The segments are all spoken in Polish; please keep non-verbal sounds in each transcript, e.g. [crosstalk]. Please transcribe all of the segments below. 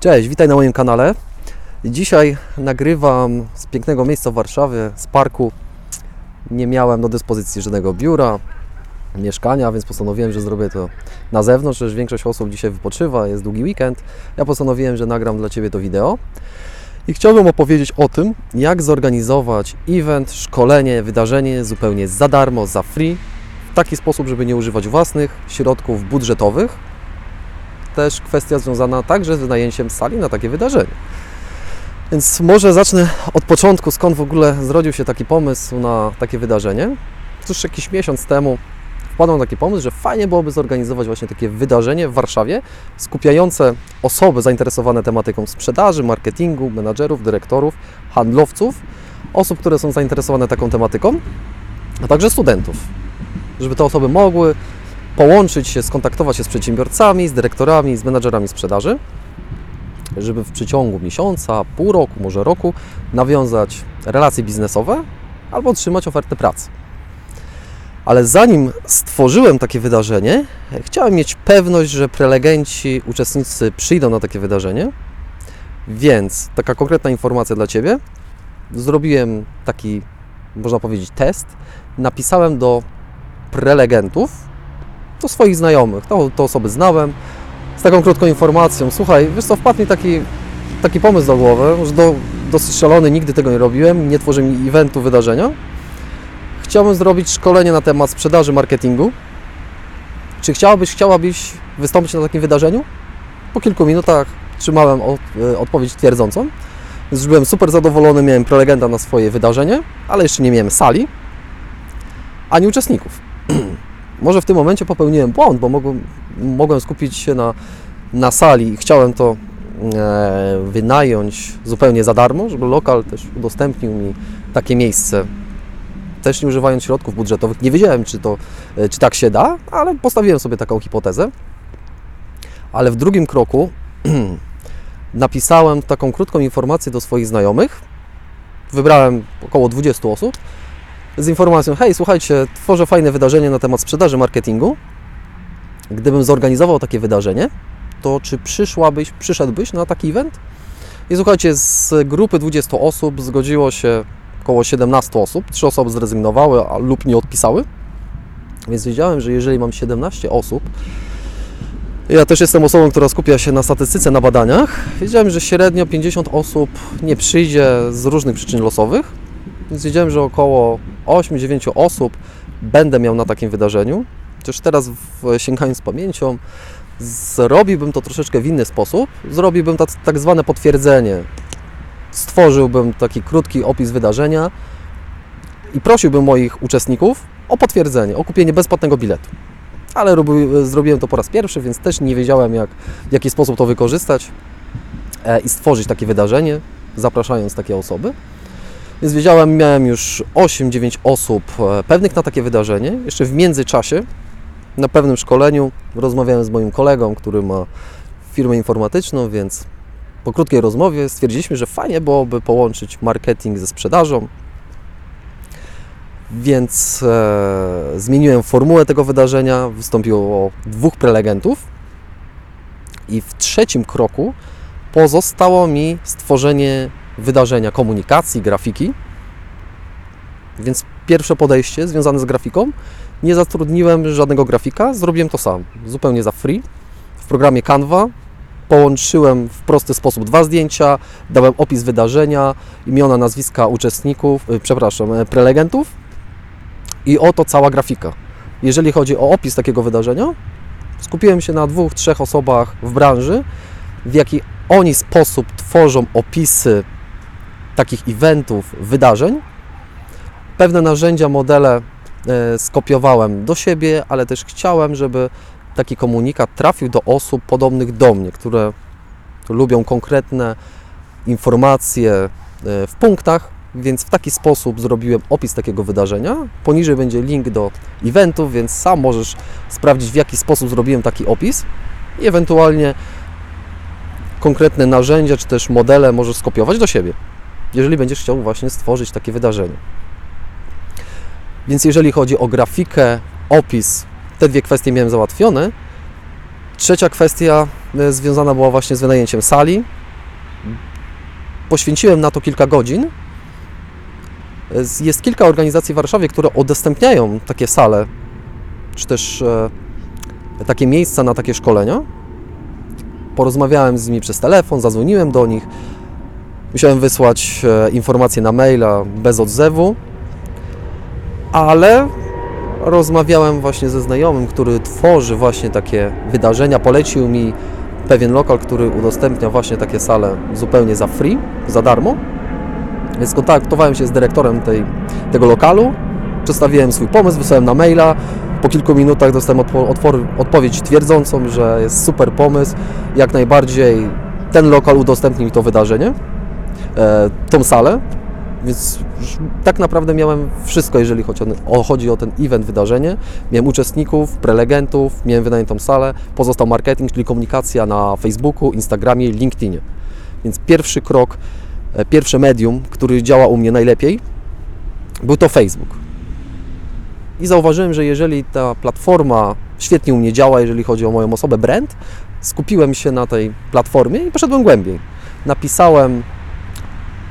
Cześć, witaj na moim kanale. Dzisiaj nagrywam z pięknego miejsca w Warszawie, z parku. Nie miałem do dyspozycji żadnego biura, mieszkania, więc postanowiłem, że zrobię to na zewnątrz, przecież większość osób dzisiaj wypoczywa, jest długi weekend. Ja postanowiłem, że nagram dla Ciebie to wideo. I chciałbym opowiedzieć o tym, jak zorganizować event, szkolenie, wydarzenie zupełnie za darmo, za free, w taki sposób, żeby nie używać własnych środków budżetowych, też kwestia związana także z wynajęciem sali na takie wydarzenie. Więc może zacznę od początku, skąd w ogóle zrodził się taki pomysł na takie wydarzenie. Cóż, jakiś miesiąc temu wpadłem na taki pomysł, że fajnie byłoby zorganizować właśnie takie wydarzenie w Warszawie, skupiające osoby zainteresowane tematyką sprzedaży, marketingu, menadżerów, dyrektorów, handlowców, osób, które są zainteresowane taką tematyką, a także studentów. Żeby te osoby mogły połączyć się, skontaktować się z przedsiębiorcami, z dyrektorami, z menadżerami sprzedaży, żeby w przeciągu miesiąca, pół roku, może roku nawiązać relacje biznesowe albo otrzymać ofertę pracy. Ale zanim stworzyłem takie wydarzenie, chciałem mieć pewność, że prelegenci, uczestnicy przyjdą na takie wydarzenie. Więc taka konkretna informacja dla Ciebie. Zrobiłem taki, można powiedzieć, test. Napisałem do prelegentów, do swoich znajomych. To, to osoby znałem. Z taką krótką informacją. Słuchaj, wiesz co, wpadł mi taki, taki pomysł do głowy, że do, dosyć szalony, nigdy tego nie robiłem, nie tworzę mi eventu, wydarzenia. Chciałbym zrobić szkolenie na temat sprzedaży, marketingu. Czy chciałabyś, chciałabyś wystąpić na takim wydarzeniu? Po kilku minutach trzymałem od, e, odpowiedź twierdzącą. Byłem super zadowolony, miałem prelegenta na swoje wydarzenie, ale jeszcze nie miałem sali, ani uczestników. [clears throat] Może w tym momencie popełniłem błąd, bo mogłem, mogłem skupić się na, na sali i chciałem to e, wynająć zupełnie za darmo, żeby lokal też udostępnił mi takie miejsce, też nie używając środków budżetowych. Nie wiedziałem, czy, to, e, czy tak się da, ale postawiłem sobie taką hipotezę. Ale w drugim kroku [clears throat] napisałem taką krótką informację do swoich znajomych. Wybrałem około 20 osób z informacją: Hej, słuchajcie, tworzę fajne wydarzenie na temat sprzedaży, marketingu. Gdybym zorganizował takie wydarzenie, to czy przyszłabyś, przyszedłbyś na taki event? I słuchajcie, z grupy 20 osób zgodziło się około 17 osób. 3 osoby zrezygnowały a, lub nie odpisały. Więc wiedziałem, że jeżeli mam 17 osób, ja też jestem osobą, która skupia się na statystyce, na badaniach. Wiedziałem, że średnio 50 osób nie przyjdzie z różnych przyczyn losowych. Więc wiedziałem, że około 8-9 osób będę miał na takim wydarzeniu. Chociaż teraz, w, sięgając pamięcią, zrobiłbym to troszeczkę w inny sposób. Zrobiłbym tak, tak zwane potwierdzenie. Stworzyłbym taki krótki opis wydarzenia i prosiłbym moich uczestników o potwierdzenie, o kupienie bezpłatnego biletu. Ale robi, zrobiłem to po raz pierwszy, więc też nie wiedziałem, jak, w jaki sposób to wykorzystać e, i stworzyć takie wydarzenie, zapraszając takie osoby. Więc wiedziałem, miałem już 8-9 osób e, pewnych na takie wydarzenie. Jeszcze w międzyczasie, na pewnym szkoleniu, rozmawiałem z moim kolegą, który ma firmę informatyczną, więc po krótkiej rozmowie stwierdziliśmy, że fajnie byłoby połączyć marketing ze sprzedażą. Więc e, zmieniłem formułę tego wydarzenia. Wystąpiło dwóch prelegentów. I w trzecim kroku pozostało mi stworzenie wydarzenia, komunikacji, grafiki. Więc pierwsze podejście związane z grafiką, nie zatrudniłem żadnego grafika, zrobiłem to sam, zupełnie za free. W programie Canva połączyłem w prosty sposób dwa zdjęcia, dałem opis wydarzenia, imiona, nazwiska uczestników, y, przepraszam, e, prelegentów i oto cała grafika. Jeżeli chodzi o opis takiego wydarzenia, skupiłem się na dwóch, trzech osobach w branży, w jaki oni sposób tworzą opisy takich eventów, wydarzeń. Pewne narzędzia, modele e, skopiowałem do siebie, ale też chciałem, żeby taki komunikat trafił do osób podobnych do mnie, które lubią konkretne informacje e, w punktach, więc w taki sposób zrobiłem opis takiego wydarzenia. Poniżej będzie link do eventu, więc sam możesz sprawdzić, w jaki sposób zrobiłem taki opis i ewentualnie konkretne narzędzia czy też modele możesz skopiować do siebie jeżeli będziesz chciał właśnie stworzyć takie wydarzenie. Więc jeżeli chodzi o grafikę, opis, te dwie kwestie miałem załatwione. Trzecia kwestia e, związana była właśnie z wynajęciem sali. Poświęciłem na to kilka godzin. Jest kilka organizacji w Warszawie, które udostępniają takie sale, czy też e, takie miejsca na takie szkolenia. Porozmawiałem z nimi przez telefon, zadzwoniłem do nich. Musiałem wysłać e, informacje na maila bez odzewu, ale rozmawiałem właśnie ze znajomym, który tworzy właśnie takie wydarzenia. Polecił mi pewien lokal, który udostępnia właśnie takie sale zupełnie za free, za darmo. Więc kontaktowałem się z dyrektorem tej, tego lokalu, przedstawiłem swój pomysł, wysłałem na maila. Po kilku minutach dostałem odpowiedź twierdzącą, że jest super pomysł, jak najbardziej ten lokal udostępni mi to wydarzenie, tą salę, więc tak naprawdę miałem wszystko, jeżeli chodzi o, o, chodzi o ten event, wydarzenie. Miałem uczestników, prelegentów, miałem wynajętą salę, pozostał marketing, czyli komunikacja na Facebooku, Instagramie, LinkedInie. Więc pierwszy krok, e, pierwsze medium, który działa u mnie najlepiej, był to Facebook. I zauważyłem, że jeżeli ta platforma świetnie u mnie działa, jeżeli chodzi o moją osobę, brand, skupiłem się na tej platformie i poszedłem głębiej. Napisałem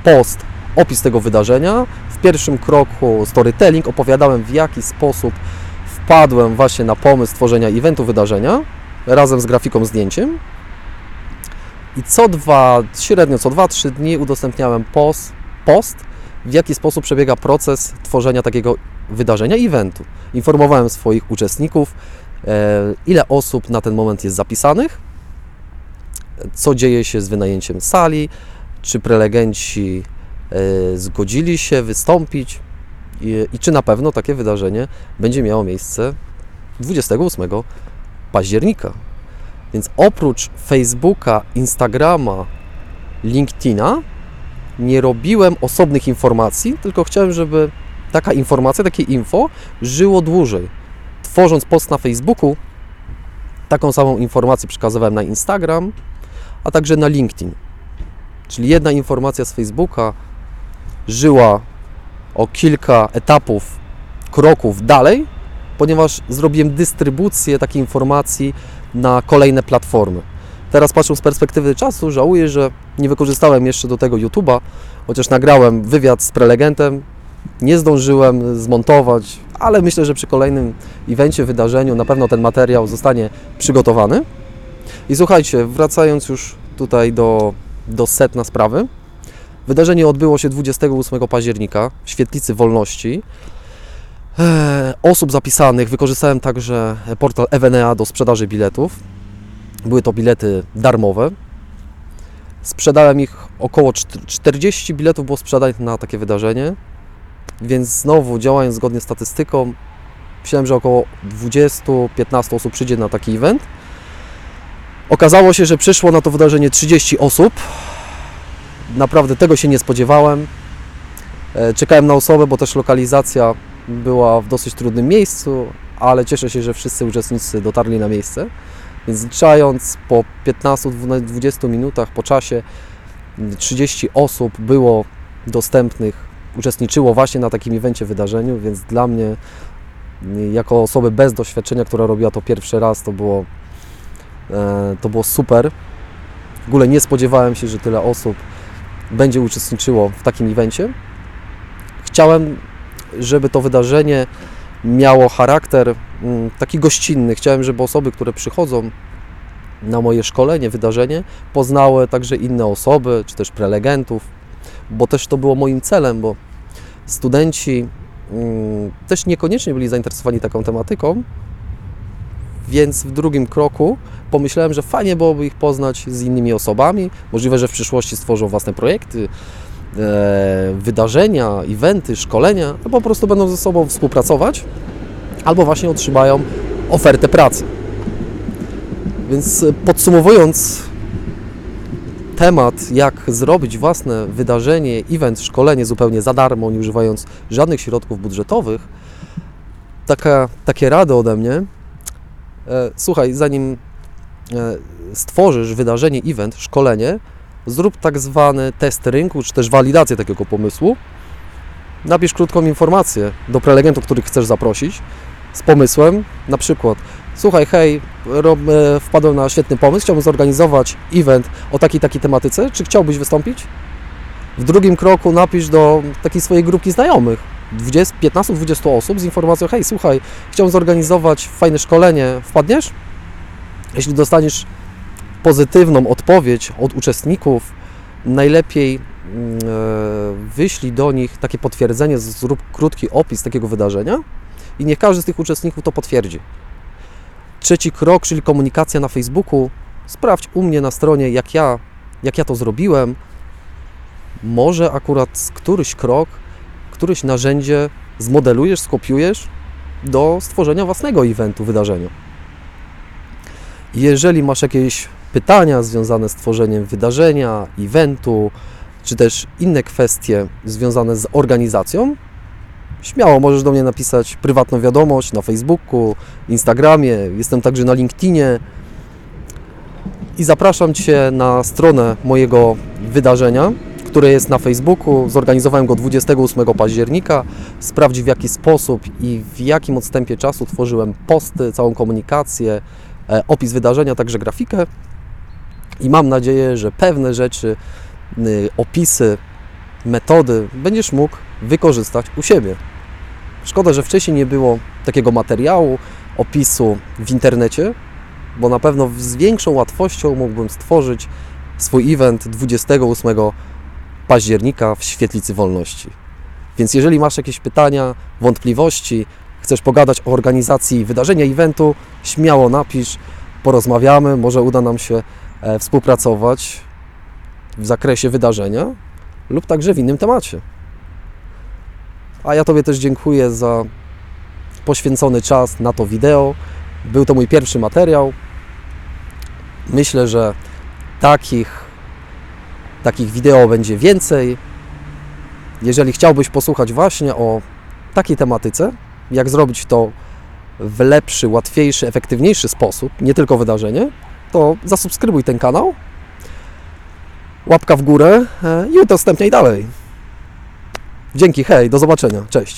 post, opis tego wydarzenia. W pierwszym kroku storytelling opowiadałem w jaki sposób wpadłem właśnie na pomysł tworzenia eventu wydarzenia razem z grafiką zdjęciem. I co dwa, średnio co 2-3 dni udostępniałem post, post, w jaki sposób przebiega proces tworzenia takiego wydarzenia, eventu. Informowałem swoich uczestników, e, ile osób na ten moment jest zapisanych, co dzieje się z wynajęciem sali, czy prelegenci e, zgodzili się wystąpić i, i czy na pewno takie wydarzenie będzie miało miejsce 28 października. Więc oprócz Facebooka, Instagrama, LinkedIna nie robiłem osobnych informacji, tylko chciałem, żeby taka informacja, takie info żyło dłużej. Tworząc post na Facebooku, taką samą informację przekazywałem na Instagram, a także na LinkedIn. Czyli jedna informacja z Facebooka żyła o kilka etapów, kroków dalej, ponieważ zrobiłem dystrybucję takiej informacji na kolejne platformy. Teraz patrząc z perspektywy czasu, żałuję, że nie wykorzystałem jeszcze do tego YouTube'a, chociaż nagrałem wywiad z prelegentem, nie zdążyłem zmontować, ale myślę, że przy kolejnym evencie, wydarzeniu na pewno ten materiał zostanie przygotowany. I słuchajcie, wracając już tutaj do, do setna sprawy, wydarzenie odbyło się 28 października w Świetlicy Wolności. Eee, Osób zapisanych wykorzystałem także portal Evenea do sprzedaży biletów. Były to bilety darmowe. Sprzedałem ich około czt- 40 biletów było sprzedanych na takie wydarzenie, więc znowu działając zgodnie z statystyką, myślałem, że około 20-15 osób przyjdzie na taki event. Okazało się, że przyszło na to wydarzenie 30 osób. Naprawdę tego się nie spodziewałem. E, Czekałem na osobę, bo też lokalizacja była w dosyć trudnym miejscu, ale cieszę się, że wszyscy uczestnicy dotarli na miejsce. Więc liczając po 15-20 minutach po czasie 30 osób było dostępnych, uczestniczyło właśnie na takim evencie wydarzeniu, więc dla mnie jako osoby bez doświadczenia, która robiła to pierwszy raz, to było, to było super. W ogóle nie spodziewałem się, że tyle osób będzie uczestniczyło w takim evencie. Chciałem, żeby to wydarzenie miało charakter mm, taki gościnny. Chciałem, żeby osoby, które przychodzą na moje szkolenie, wydarzenie, poznały także inne osoby, czy też prelegentów, bo też to było moim celem, bo studenci mm, też niekoniecznie byli zainteresowani taką tematyką, więc w drugim kroku pomyślałem, że fajnie byłoby ich poznać z innymi osobami. Możliwe, że w przyszłości stworzą własne projekty, e, wydarzenia, eventy, szkolenia, po prostu będą ze sobą współpracować albo właśnie otrzymają ofertę pracy. Więc e, podsumowując temat, jak zrobić własne wydarzenie, event, szkolenie zupełnie za darmo, nie używając żadnych środków budżetowych, taka, takie rady ode mnie. E, słuchaj, zanim e, stworzysz wydarzenie, event, szkolenie, zrób tak zwany test rynku, czy też walidację takiego pomysłu. Napisz krótką informację do prelegentów, których chcesz zaprosić. z pomysłem, na przykład słuchaj, hej, rob, e, wpadłem na świetny pomysł, chciałbym zorganizować event o takiej, takiej tematyce, czy chciałbyś wystąpić? W drugim kroku napisz do takiej swojej grupki znajomych, 20, 15-20 osób z informacją, hej, słuchaj, chciałbym zorganizować fajne szkolenie, wpadniesz? Jeśli dostaniesz pozytywną odpowiedź od uczestników, najlepiej mm, e, wyślij do nich takie potwierdzenie, zrób krótki opis takiego wydarzenia i niech każdy z tych uczestników to potwierdzi. Trzeci krok, czyli komunikacja na Facebooku. Sprawdź u mnie na stronie, jak ja, jak ja to zrobiłem. Może akurat któryś krok, któreś narzędzie zmodelujesz, skopiujesz do stworzenia własnego eventu, wydarzenia. Jeżeli masz jakieś pytania związane z tworzeniem wydarzenia, eventu, czy też inne kwestie związane z organizacją, śmiało możesz do mnie napisać prywatną wiadomość na Facebooku, Instagramie, jestem także na LinkedInie i zapraszam Cię na stronę mojego wydarzenia, które jest na Facebooku. Zorganizowałem go 28 października. Sprawdź w jaki sposób i w jakim odstępie czasu tworzyłem posty, całą komunikację, e, opis wydarzenia, także grafikę. I mam nadzieję, że pewne rzeczy, y, opisy, metody będziesz mógł wykorzystać u siebie. Szkoda, że wcześniej nie było takiego materiału, opisu w internecie, bo na pewno z większą łatwością mógłbym stworzyć swój event 28 października w Świetlicy Wolności. Więc jeżeli masz jakieś pytania, wątpliwości, chcesz pogadać o organizacji wydarzenia, eventu, śmiało napisz, porozmawiamy, może uda nam się e, współpracować w zakresie wydarzenia lub także w innym temacie. A ja Tobie też dziękuję za poświęcony czas na to wideo. Był to mój pierwszy materiał. Myślę, że takich, takich wideo będzie więcej. Jeżeli chciałbyś posłuchać właśnie o takiej tematyce, jak zrobić to w lepszy, łatwiejszy, efektywniejszy sposób, nie tylko wydarzenie, to zasubskrybuj ten kanał, łapka w górę e, i udostępniaj dalej. Dzięki, hej, do zobaczenia, cześć.